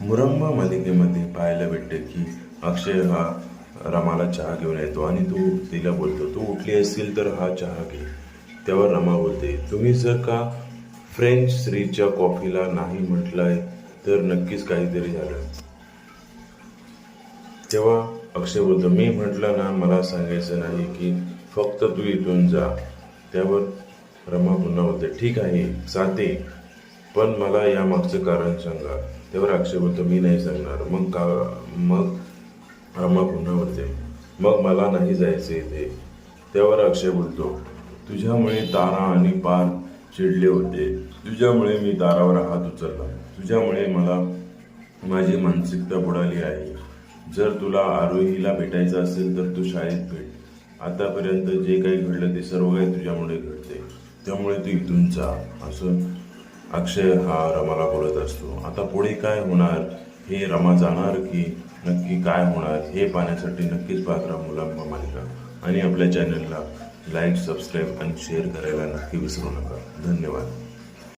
मुरंबा मालिकेमध्ये पाहायला भेटते की अक्षय हा रमाला चहा घेऊन येतो आणि तो तिला बोलतो तू उठली असतील तर हा चहा घे. त्यावर रमा बोलते तुम्ही जर का फ्रेंच स्त्रीच्या कॉफीला नाही म्हटलंय तर नक्कीच काहीतरी झालं. तेव्हा अक्षय बोलतो मी म्हटलं ना मला सांगायचं नाही की फक्त तू इथून जा. त्यावर रमा पुन्हा बोलते ठीक आहे जाते. पण मला या मागचं कारण सांगा. त्यावर अक्षय बोलतो मी नाही सांगणार. मग का मग रमा पुन्हा बोलते मग मला नाही जायचं इथे. त्यावर अक्षय बोलतो तुझ्यामुळे तारा आणि पार चिडले होते. तुझ्यामुळे मी तारावर हात उचलला. तुझ्यामुळे मला माझी मानसिकता बुडाली आहे. जर तुला आरोहीला भेटायचं असेल तर तू शाळेत भेट. आतापर्यंत जे काही घडलं ते सर्व काही तुझ्यामुळे घडते. त्यामुळे तू इथून जा. असं अक्षय हा रमाला बोलत असतो. आता पुढे काय होणार? हे रमा जाणार की नक्की काय होणार? हे पाहण्यासाठी नक्कीच पात्रा मुलांबा मालिका. आणि आपल्या चॅनलला लाईक सबस्क्राईब आणि शेअर करायला नक्की विसरू नका. धन्यवाद.